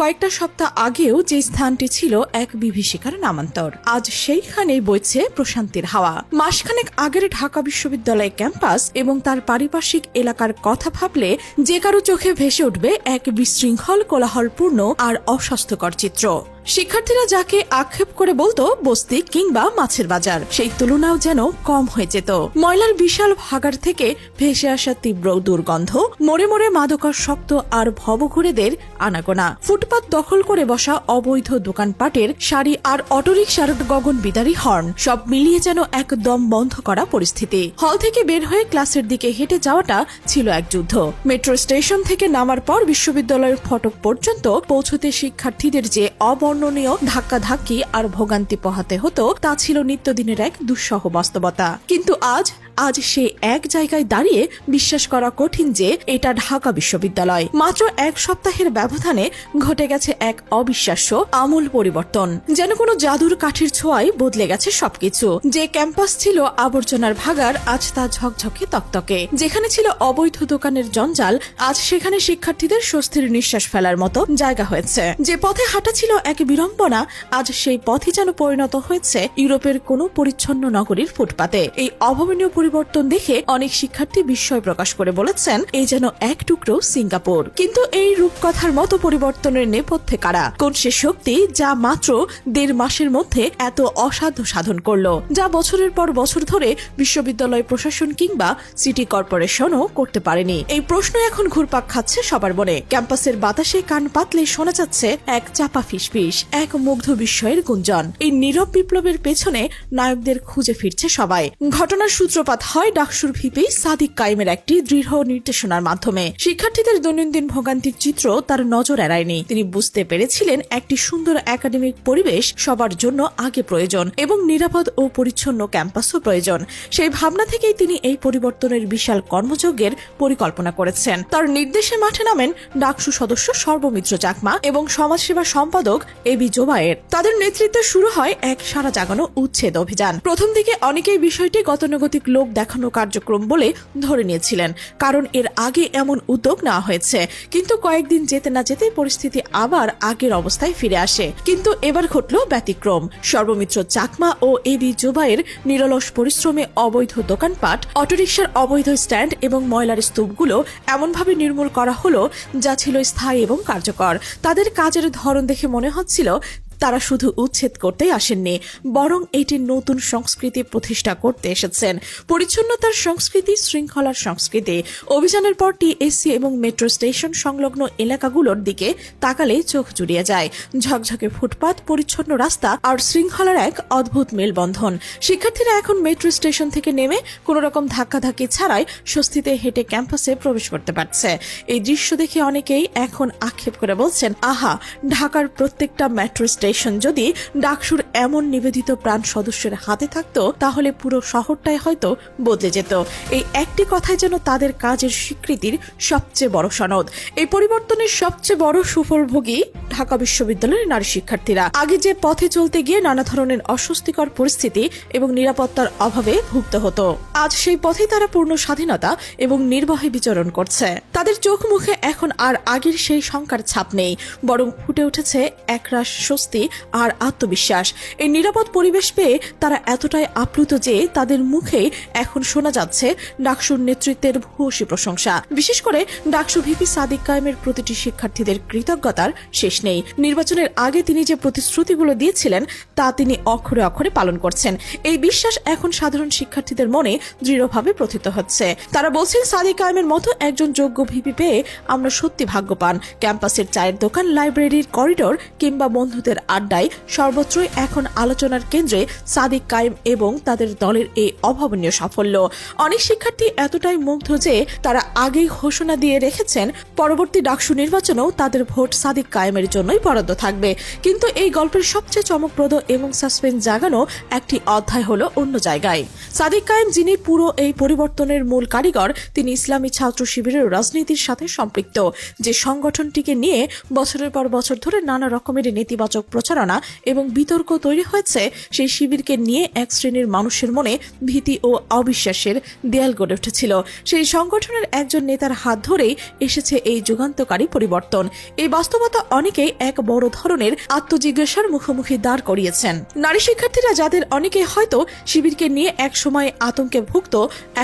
কয়েকটা সপ্তাহ আগেও যে স্থানটি ছিল এক বিভীষিকার নামান্তর, আজ সেইখানেই বইছে প্রশান্তির হাওয়া। মাসখানেক আগের ঢাকা বিশ্ববিদ্যালয় ক্যাম্পাস এবং তার পারিপার্শ্বিক এলাকার কথা ভাবলে যে কারও চোখে ভেসে উঠবে এক বিশৃঙ্খল, কোলাহলপূর্ণ আর অস্বাস্থ্যকর চিত্র। শিক্ষার্থীরা যাকে আক্ষেপ করে বলতো বস্তি কিংবা মাছের বাজার, সেই তুলনাও যেন কম হয়ে যেত। ময়লার বিশাল ভাগার থেকে ভেসে আসা তীব্র দুর্গন্ধ মোড়ে মোড়ে মাদকাসক্ত আর ভবঘুরেদের আনাগোনা। ফুটপাত দখল করে বসা অবৈধ দোকানপাটের শাড়ি আর অটোরিকশার গগন বিদারী হর্ন, সব মিলিয়ে যেন একদম বন্ধ করা পরিস্থিতি। হল থেকে বের হয়ে ক্লাসের দিকে হেঁটে যাওয়াটা ছিল এক যুদ্ধ। মেট্রো স্টেশন থেকে নামার পর বিশ্ববিদ্যালয়ের ফটক পর্যন্ত পৌঁছতে শিক্ষার্থীদের যে অবর্ণনীয় ধাক্কাধাক্কি আর ভোগান্তি পোহাতে হতো তা ছিল নিত্যদিনের এক দুঃসহ বাস্তবতা। কিন্তু আজ আজ সে এক জায়গায় দাঁড়িয়ে বিশ্বাস করা কঠিন যে এটা ঢাকা বিশ্ববিদ্যালয়। মাত্র এক সপ্তাহের ব্যবধানে ঘটে গেছে এক অবিশ্বাস্য, আমূল পরিবর্তন। যেন কোনো জাদুর কাঠির ছোঁয়ায় বদলে গেছে সবকিছু। যে ক্যাম্পাস ছিল আবর্জনার ভাগার আজ তা ঝকঝকে তকতকে। যেখানে ছিল অবৈধ দোকানের জঞ্জাল, আজ সেখানে শিক্ষার্থীদের স্বস্তির নিঃশ্বাস ফেলার মতো জায়গা হয়েছে। যে পথে হাঁটা ছিল এক বিড়ম্বনা, আজ সেই পথই যেন পরিণত হয়েছে ইউরোপের কোনো পরিচ্ছন্ন নগরীর ফুটপাতে। এই অভাবনীয় পরিবর্তন দেখে অনেক শিক্ষার্থী বিস্ময় প্রকাশ করে বলেছেন এই যেন এক টুকরো সিঙ্গাপুর। কিন্তু এই রূপকথার মতো পরিবর্তনের নেপথ্যে কারা? কোন সে শক্তি যা মাত্র দেড় মাসের মধ্যে এত অসাধ্য সাধন করল? যা বছরের পর বছর ধরে বিশ্ববিদ্যালয় প্রশাসন কিংবা সিটি কর্পোরেশনও করতে পারেনি। এই প্রশ্ন এখন ঘুরপাক খাচ্ছে সবার মনে। ক্যাম্পাসের বাতাসে কান পাতলে শোনা যাচ্ছে এক চাপা ফিসফিস, এক মুগ্ধ বিস্ময়ের গুঞ্জন। এই নীরব বিপ্লবের পেছনে নায়কদের খুঁজে ফিরছে সবাই। ঘটনার সূত্রপাত হয় ডাকসুর ভিপি সাদিক কাইমের একটি দৃঢ় নির্দেশনার মাধ্যমে। শিক্ষার্থীদের দৈনন্দিন ভোগান্তির চিত্র তার নজর এড়ায়নি। তিনি বুঝতে পেরেছিলেন একটি সুন্দর একাডেমিক পরিবেশ সবার জন্য আগে প্রয়োজন এবং নিরাপদ ও পরিচ্ছন্ন ক্যাম্পাসও প্রয়োজন। সেই ভাবনা থেকেই তিনি এই পরিবর্তনের বিশাল কর্মযজ্ঞের পরিকল্পনা করেছেন। তার নির্দেশে মাঠে নামেন ডাকসু সদস্য সর্বমিত্র চাকমা এবং সমাজসেবা সম্পাদক এবি জোবায়ের। তাদের নেতৃত্বে শুরু হয় এক সারা জাগানো উচ্ছেদ অভিযান। প্রথম দিকে অনেকেই বিষয়টি গতানুগতিক লোক দেখানো কার্যক্রম বলে ধরে নিয়েছিলেন। কারণ এর আগে এমন উদ্যোগ নেওয়া হয়েছে। কিন্তু কয়েকদিন যেতে না যেতে পরিস্থিতি আবার আগের অবস্থায় ফিরে আসে। কিন্তু এবার ঘটল ব্যতিক্রম। সর্বমিত্র চাকমা ও এবি জোবাইয়ের নিরলস পরিশ্রমে অবৈধ দোকানপাট, অটোরিকশার অবৈধ স্ট্যান্ড এবং ময়লার স্তূপগুলো এমনভাবে নির্মূল করা হলো যা ছিল স্থায়ী এবং কার্যকর। তাদের কাজের ধরন দেখে মনে হচ্ছিল তারা শুধু উচ্ছেদ করতে আসেননি, বরং এটি নতুন সংস্কৃতি প্রতিষ্ঠা করতে এসেছেন। পরিচ্ছন্নতার সংস্কৃতি, শৃঙ্খলার সংস্কৃতি, অভিযানের পর টিএসসি এবং মেট্রো স্টেশন সংলগ্ন এলাকাগুলোর দিকে তাকালে চোখ জুড়িয়ে যায়। ঝকঝকে ফুটপাত, পরিচ্ছন্ন রাস্তা আর শৃঙ্খলার এক অদ্ভুত মেলবন্ধন। শিক্ষার্থীরা এখন মেট্রো স্টেশন থেকে নেমে কোনো রকম ধাক্কাধাক্কি ছাড়াই স্বস্তিতে হেঁটে ক্যাম্পাসে প্রবেশ করতে পারছে। এই দৃশ্য দেখে অনেকেই এখন আক্ষেপ করে বলছেন, আহা, ঢাকার প্রত্যেকটা মেট্রো যদি ডাকসুর এমন নিবেদিত প্রাণ সদস্যের হাতে থাকতো, তাহলে পুরো শহরটাই হয়তো বদলে যেত। এই একটি কথাই যেন তাদের কাজের স্বীকৃতির সবচেয়ে বড় সনদ। এই পরিবর্তনের সবচেয়ে বড় সুফলভোগী ঢাকা বিশ্ববিদ্যালয়ের নারী শিক্ষার্থীরা। আগে যে পথে চলতে গিয়ে নানা ধরনের অস্বস্তিকর পরিস্থিতি এবং নিরাপত্তার অভাবে ভুগতে হতো, আজ সেই পথে তারা পূর্ণ স্বাধীনতা এবং নির্বাহে বিচরণ করছে। তাদের চোখ মুখে এখন আর আগের সেই শঙ্কার ছাপ নেই, বরং ফুটে উঠেছে একরাশ স্বস্তি আর আত্মবিশ্বাস। এই নিরাপদ পরিবেশ পেয়ে তারা এতটাই আপ্লুত যে তাদের মুখে এখন শোনা যাচ্ছে ডাকসুর নেতৃত্বের ভূয়সী প্রশংসা। বিশেষ করে ডাকসু ভিপি সাদিক কায়েমের প্রতিটি শিক্ষার্থীদের কৃতজ্ঞতার শেষ নেই। নির্বাচনের আগে তিনি যে প্রতিশ্রুতিগুলো দিয়েছিলেন, তা তিনি অক্ষরে অক্ষরে পালন করছেন। এই বিশ্বাস এখন সাধারণ শিক্ষার্থীদের মনে দৃঢ়ভাবে প্রথিত হচ্ছে। তারা বলছেন, সাদিক কায়েমের মতো একজন যোগ্য ভিপি পেয়ে আমরা সত্যি ভাগ্যবান। ক্যাম্পাসের চায়ের দোকান, লাইব্রেরির করিডোর কিংবা বন্ধুদের আড্ডায় সর্বত্রই এখন আলোচনার কেন্দ্রে সাদিক কায়েম এবং তাদের দলের এই অভাবনীয় সাফল্য। অনেক শিক্ষার্থী এতটাই মুগ্ধ যে তারা আগেই ঘোষণা দিয়ে রেখেছেন, পরবর্তী ডাকসু নির্বাচনেও তাদের ভোট সাদিক কায়েমের জন্যই বরাদ্দ থাকবে। কিন্তু এই গল্পের সবচেয়ে চমকপ্রদ এবং সাসপেন্স জাগানো একটি অধ্যায় হলো অন্য জায়গায়। সাদিক কায়েম যিনি পুরো এই পরিবর্তনের মূল কারিগর, তিনি ইসলামী ছাত্র শিবিরের রাজনীতির সাথে সম্পৃক্ত। যে সংগঠনটিকে নিয়ে বছরের পর বছর ধরে নানা রকমের নেতিবাচক প্রচারণা এবং বিতর্ক তৈরি হয়েছে, সেই শিবিরকে নিয়ে এক শ্রেণির মানুষের মনে ভীতি ও অবিশ্বাসের দেয়াল গড়ে উঠেছিল। সেই সংগঠনের একজন নেতার হাত ধরেই এসেছে এই যুগান্তকারী পরিবর্তন। এই বাস্তবতা অনেকেই এক বড় ধরনের আত্মজিজ্ঞাসার মুখোমুখি দাঁড় করিয়েছেন। নারী শিক্ষার্থীরা যাদের অনেকে হয়তো শিবিরকে নিয়ে এক সময় আতঙ্কে ভুগত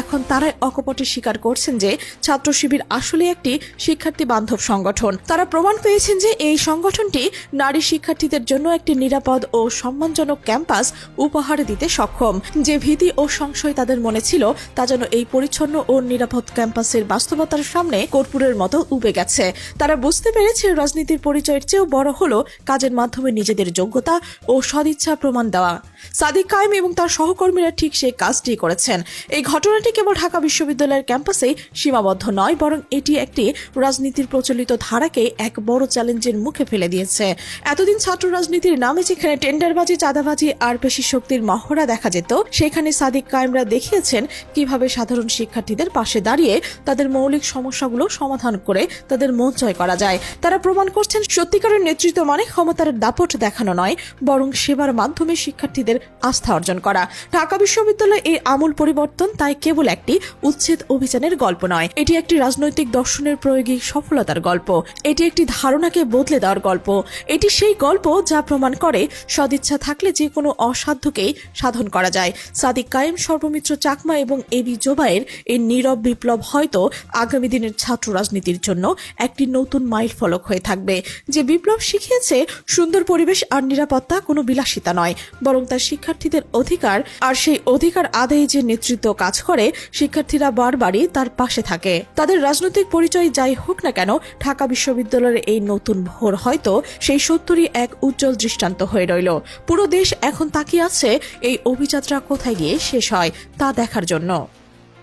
এখন তারাই অকপটে স্বীকার করছেন যে ছাত্র শিবির আসলে একটি শিক্ষার্থী বান্ধব সংগঠন। তারা প্রমাণ পেয়েছেন যে এই সংগঠনটি নারী শিক্ষার্থীদের জন্য একটি নিরাপদ ও সম্মানজনক ক্যাম্পাস উপহার দিতে সক্ষম। যে ভীতি ও সংশয় তাদের মনে ছিল, তা যেন এই পরিচ্ছন্ন ও নিরাপদ ক্যাম্পাসের বাস্তবতার সামনে কর্পূরের মতো উবে গেছে। তারা বুঝতে পেরেছে রাজনীতির পরিচয়ের চেয়েও বড় হলো কাজের মাধ্যমে নিজেদের যোগ্যতা ও সদিচ্ছা প্রমাণ দেওয়া। সাদিক কায়েম এবং তার সহকর্মীরা ঠিক সেই কাজটি করেছেন। এই ঘটনাটি কেবল ঢাকা বিশ্ববিদ্যালয়ের ক্যাম্পাসে সীমাবদ্ধ নয়, বরং এটি একটি রাজনীতির প্রচলিত ধারাকে এক বড় চ্যালেঞ্জের মুখে ফেলে দিয়েছে। এতদিন ছাত্র রাজনীতির নামে যেখানে টেন্ডারবাজি, চাঁদাবাজি আর পেশি শক্তির মহড়া দেখা যেত, সেখানে সাদিক কায়েমরা দেখিয়েছেন কীভাবে সাধারণ শিক্ষার্থীদের পাশে দাঁড়িয়ে তাদের মৌলিক সমস্যাগুলো সমাধান করে তাদের মন জয় করা যায়। তারা প্রমাণ করছেন সত্যিকারের নেতৃত্ব মানে ক্ষমতার দাপট দেখানো নয়, বরং সেবার মাধ্যমে শিক্ষার্থীদের আস্থা অর্জন করা। ঢাকা বিশ্ববিদ্যালয়ে এই আমূল পরিবর্তন তাই কেবল একটি উচ্ছেদ অভিযানের গল্প নয়, এটি একটি রাজনৈতিক দর্শনের প্রয়োগী সফলতার গল্প। এটি একটি ধারণাকে বদলে দেওয়ার গল্প। এটি সেই গল্প যা প্রমাণ করে সদিচ্ছা থাকলে যে কোনো অসাধ্যকেই সাধন করা যায়। সাদিক কায়েম, সর্বমিত্র চাকমা এবং এবি জোবাইয়ের এই নীরব বিপ্লব হয়তো আগামী দিনের ছাত্র রাজনীতির জন্য একটি নতুন মাইল ফলক হয়ে থাকবে। যে বিপ্লব শিখিয়েছে, সুন্দর পরিবেশ আর নিরাপত্তা কোনো বিলাসিতা নয়, বরং তার শিক্ষার্থীদের অধিকার আর সেই অধিকার আদায়ে যে নেতৃত্ব কাজ করে, শিক্ষার্থীরা বারবারই তার পাশে থাকে। তাদের রাজনৈতিক পরিচয় যাই হোক না কেন, ঢাকা বিশ্ববিদ্যালয়ের এই নতুন ভোর হয়তো সেই সত্তরই এক উজ্জ্বল দৃষ্টান্ত হয়ে রইল। পুরো দেশ এখন তাকিয়ে আছে, এই অভিযাত্রা কোথায় গিয়ে শেষ হয়, তা দেখার জন্য।